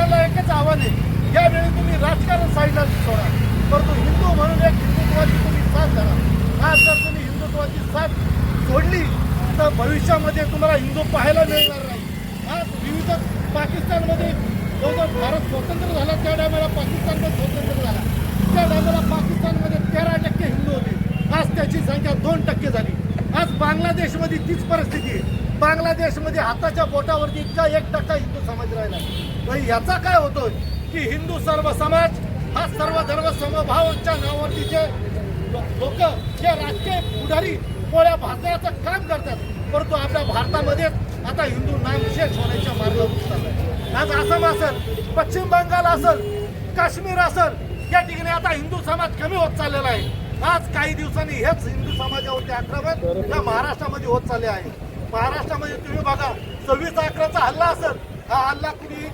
आपल्याला एकच आव्हान आहे. यावेळी तुम्ही राजकारण साईडला सोडा परंतु हिंदू म्हणून एक हिंदुत्वाची तुम्ही साथ धरा आज जर तुम्ही हिंदुत्वाची साथ सोडली तर भविष्यामध्ये तुम्हाला हिंदू पाहायला मिळणार नाही. आज विविध पाकिस्तानमध्ये जवळजवळ भारत स्वतंत्र झाला त्या टायमाला पाकिस्तानमध्ये स्वतंत्र झाला. त्या टायमाला पाकिस्तानमध्ये तेरा टक्के हिंदू होते. आज त्याची संख्या दोन टक्के झाली. आज बांगलादेशमध्ये तीच परिस्थिती आहे. बांगलादेशमध्ये हाताच्या बोटावरती इतका एक टक्का हिंदू समाज राहिला. तर याचा काय होतोय की हिंदू सर्व समाज हा सर्व धर्म समभावाच्या नावावरती जे लोक जे राजकीय पुढारी पोळ्या भाजण्याचं काम करतात परंतु आपल्या भारतामध्ये आता हिंदू नामशेष होण्याच्या मार्गावर चाललाय आज आसाम असेल पश्चिम बंगाल असेल काश्मीर असेल या ठिकाणी आता हिंदू समाज कमी होत चाललेला आहे. आज काही दिवसांनी हेच हिंदू समाजावरती आक्रमण या महाराष्ट्रामध्ये होत चालले आहे. महाराष्ट्रामध्ये तुम्ही बघा सव्वीस अकराचा हल्ला असेल हा हल्ला कुणी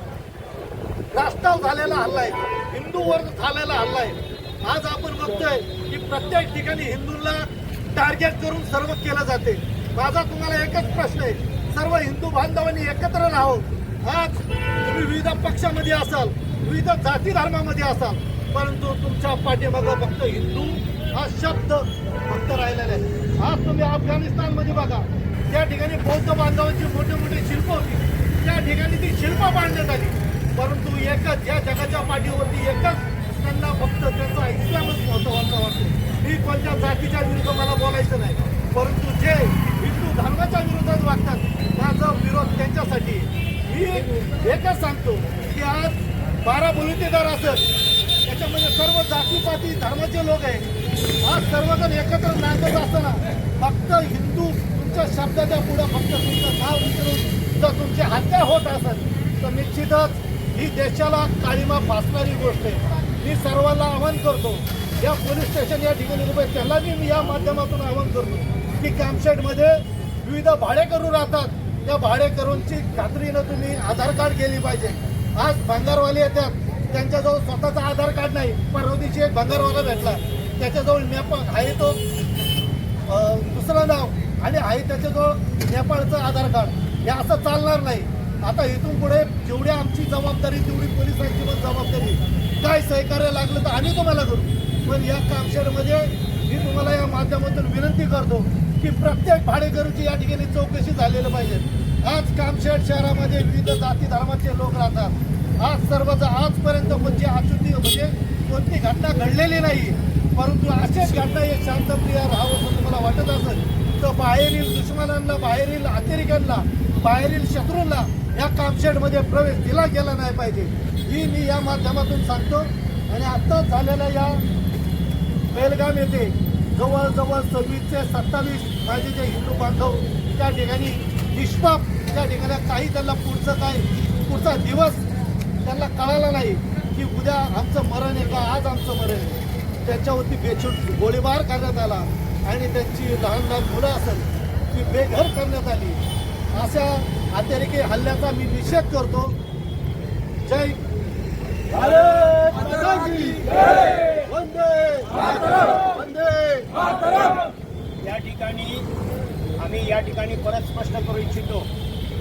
राष्ट्रावर झालेला हल्ला आहे हिंदू वर्ग झालेला हल्ला आहे आज आपण बघतोय की प्रत्येक ठिकाणी हिंदूंना टार्गेट करून सर्व केलं जाते. माझा तुम्हाला एकच प्रश्न आहे. सर्व हिंदू बांधवांनी एकत्र राहावं. आज तुम्ही विविध पक्षामध्ये असाल विविध जाती धर्मामध्ये असाल परंतु तुमच्या पाठीमागं फक्त हिंदू हा शब्द फक्त राहिलेला आहे. आज तुम्ही अफगाणिस्तानमध्ये बघा. त्या ठिकाणी बौद्ध बांधवांची मोठे मोठे शिल्प होती. त्या ठिकाणी ती शिल्प बांधण्यात आली. परंतु एकच या जगाच्या पाठीवरती एकच त्यांना फक्त त्यांचा इस्लामच महत्त्वाचा वाटतो. मी कोणत्या जातीच्या विरुद्ध मला बोलायचं नाही. परंतु जे हिंदू धर्माच्या विरोधात वागतात माझा विरोध त्यांच्यासाठी. मी एकच सांगतो की आज बारा बलुतेदार असत त्याच्यामध्ये सर्व जातीपाती धर्माचे लोक आहे आज सर्वजण एकत्र नांदत असताना फक्त हिंदू तुमच्या शब्दाच्या पुढं फक्त तुमचं नाव विचारून जर तुमची हत्या होत असेल तर निश्चितच ही देशाला काळीमा फासणारी गोष्ट आहे. मी सर्वांना आवाहन करतो या पोलीस स्टेशन या ठिकाणी उभे त्याला मी या माध्यमातून आवाहन करतो की कॅम्पशेटमध्ये विविध भाडेकरू राहतात. त्या भाडेकरूंची खात्रीनं तुम्ही आधार कार्ड गेली पाहिजे. आज भंगारवाले येतात त्यांच्याजवळ स्वतःचा आधार कार्ड नाही परवा दिवशी एक भंगारवाला भेटला. त्याच्याजवळ नेपाळ आहे तो दुसरं नाव आणि आहे त्याच्याजवळ नेपाळचं आधार कार्ड. हे असं चालणार नाही. आता इथून पुढे जेवढी आमची जबाबदारी तेवढी पोलिसांची पण जबाबदारी. काय सहकार्य लागलं तर आम्ही तुम्हाला करू. पण या कामशेडमध्ये मी तुम्हाला या माध्यमातून विनंती करतो की प्रत्येक भाडेकरूची या ठिकाणी चौकशी झालेलं पाहिजे. आज कामशेड शहरामध्ये विविध जाती धर्माचे लोक राहतात. आज सर्वच आजपर्यंत म्हणजे अशुद्धी म्हणजे कोणती घटना घडलेली नाही. परंतु असेच घटना एक शांतप्रिय राहावं असं तुम्हाला वाटत असेल तर बाहेरील दुश्मनांना बाहेरील अतिरेक्यांना बाहेरील शत्रूंना या कामशेडमध्ये प्रवेश दिला गेला नाही पाहिजे. ही मी या माध्यमातून सांगतो. आणि आत्ताच झालेल्या या बेलगाम येथे जवळजवळ सव्वीस ते सत्तावीस माझे जे हिंदू बांधव त्या ठिकाणी निष्पाप त्या ठिकाणी काही त्यांना पुढचं काय पुढचा दिवस त्यांना कळाला नाही की उद्या आमचं मरण आहे का आज आमचं मरण आहे. त्याच्यावरती बेछूट गोळीबार करण्यात आला. आणि त्यांची लहान लहान मुलं असेल ती बेघर करण्यात आली. अशा अतिरेकी हल्ल्याचा मी निषेध करतो. जय भारत या ठिकाणी आम्ही या ठिकाणी परत स्पष्ट करू इच्छितो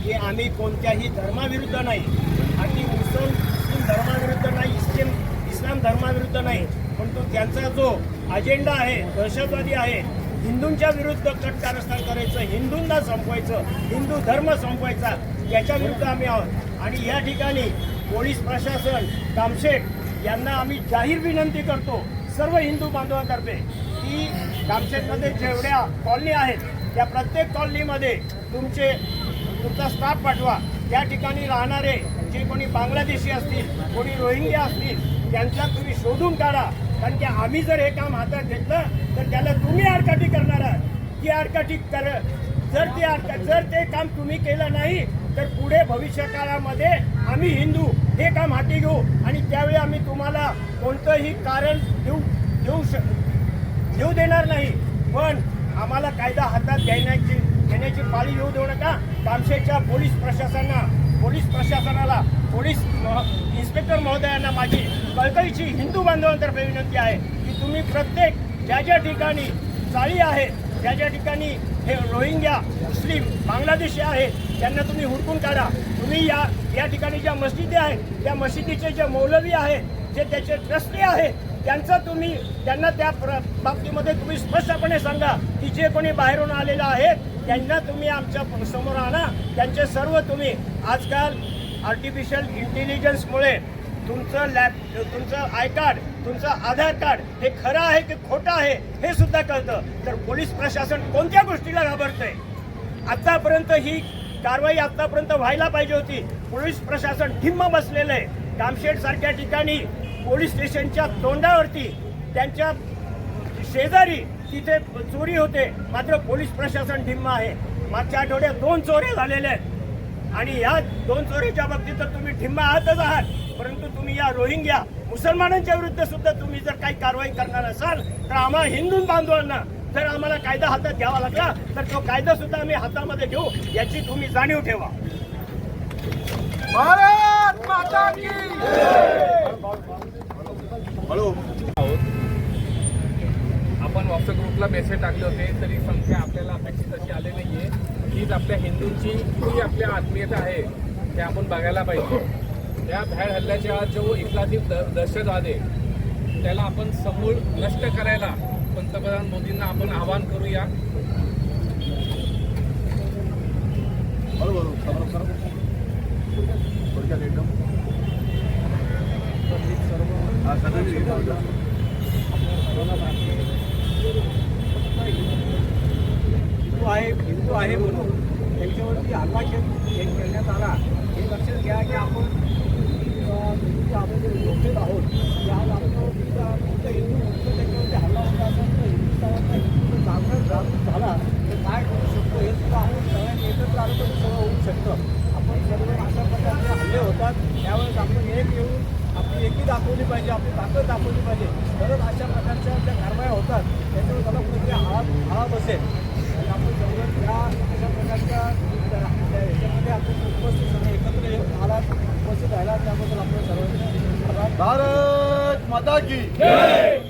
की आम्ही कोणत्याही धर्माविरुद्ध नाही. आणि मुस्लिम मुस्लिम धर्माविरुद्ध नाही इस्लाम इस्लाम धर्माविरुद्ध नाही. परंतु त्यांचा जो अजेंडा आहे दहशतवादी आहे हिंदूंच्या विरुद्ध कट कारस्थान करायचं हिंदूंना संपवायचं हिंदू धर्म संपवायचा याच्या विरुद्ध आम्ही आहोत. आणि या ठिकाणी पोलीस प्रशासन कामशेट यांना आम्ही जाहीर विनंती करतो सर्व हिंदू बांधवांतर्फे की कामशेटमध्ये जेवढ्या कॉलनी आहेत त्या प्रत्येक कॉलनीमध्ये तुमचे तुमचा स्टाफ पाठवा. त्या ठिकाणी राहणारे जे कोणी बांगलादेशी असतील कोणी रोहिंग्या असतील त्यांचा तुम्ही शोधून काढा. कारण की आम्ही जर हे काम हातात घेतलं तर त्याला तुम्ही आडकाठी करणार आहात ती आडकाठी कर जर ते आडका जर ते काम तुम्ही केलं नाही तर पुढे भविष्य काळामध्ये आम्ही हिंदू हे काम हाती घेऊ आणि त्यावेळी आम्ही तुम्हाला कोणतंही कारण देऊ देऊ शक देऊ देणार नाही. पण आम्हाला कायदा हातात घेण्याची घेण्याची पाळी येऊ देऊ नका. कामशेच्या पोलीस प्रशासना पोलीस प्रशासनाला पोलीस इन्स्पेक्टर महोदयांना माझी कळकळीची हिंदू बांधवांतर्फे विनंती आहे की तुम्ही प्रत्येक ज्या ज्या ठिकाणी चाळी आहेत ज्या ज्या ठिकाणी हे रोहिंग्या मुस्लिम बांगलादेशी आहेत त्यांना तुम्ही हुडकून काढा. तुम्ही या या ठिकाणी ज्या मस्जिदी आहेत त्या मशिदीचे जे मौलवी आहेत जे त्याचे ट्रस्टी आहेत त्यांचं तुम्ही त्यांना त्या प्र- बाबतीमध्ये तुम्ही स्पष्टपणे सांगा की जे कोणी बाहेरून आलेलं आहेत त्यांना तुम्ही आमच्यासमोर आणा. त्यांचे सर्व तुम्ही आजकाल आर्टिफिशियल इंटेलिजन्समुळे तुमचं लॅप तुमचं आय कार्ड तुमचं आधार कार्ड हे खरं आहे की खोटं आहे हे सुद्धा कळतं. तर पोलीस प्रशासन कोणत्या गोष्टीला घाबरतंय? आतापर्यंत ही कारवाई आतापर्यंत व्हायला पाहिजे होती. पोलीस प्रशासन ठिम्म बसलेलं आहे कामशेड सारख्या ठिकाणी पोलीस स्टेशनच्या तोंडावरती त्यांच्या शेजारी तिथे चोरी होते. मात्र पोलीस प्रशासन ठिम्म आहे. मागच्या आठवड्यात दोन चोऱ्या झालेल्या आहेत. आणि या दोन चोरीच्या बाबतीत तर तुम्ही ठिम्म आहातच आहात. परंतु तुम्ही या रोहिंग्या मुसलमानांच्या विरुद्ध सुद्धा तुम्ही जर काही कारवाई करणार असाल तर आम्हाला हिंदू बांधवांना जर आम्हाला कायदा हातात घ्यावा लागला तर तो कायदा सुद्धा आम्ही हातामध्ये घेऊ याची तुम्ही जाणीव ठेवा. भारत माता की आपण व्हॉट्सअप ग्रुपला मेसेज टाकले होते तरी संख्या आपल्याला अपेक्षित अशी आली नाहीये. हीच आपल्या हिंदूंची जी आपल्या आत्मीयता आहे ते आपण बघायला पाहिजे. त्या भॅड हल्ल्याच्या जो इस्लामी द दहशतवाद आहे त्याला आपण समूळ नष्ट करायला पंतप्रधान मोदींना आपण आवाहन करूया. हिंदू आहे हिंदू आहे म्हणून. त्यांच्यावरती हल्लाखेल हे करण्यात आला. हे लक्षात घ्या की आपण अं, जे आपण जे लोकल आहोत ते आज आपण कोणत्या हिंदू म्हणतो त्याच्यावरती हल्ला होत असेल तर हिंदुस्थानातला हिंदू जागृत जागृत झाला तर काय करू शकतो? हे सुद्धा आपण सगळ्यांनी एकत्र आलं तर सगळं होऊ शकतं. आपण सर्व अशा प्रकारचे हल्ले होतात. त्यावेळेस आपण एक येऊन आपली एकी दाखवली पाहिजे आपली ताकद दाखवली पाहिजे. तरच अशा प्रकारच्या ज्या कारवाया होतात त्याच्यावर त्याला कुठेतरी आळा आळा बसेल आणि आपण सर्व त्या अशा प्रकारच्या त्या- त्या ह्याच्यामध्ये आपण उपस्थित सगळे एकत्र येऊन आलात उपस्थित राहिला त्याबद्दल आपण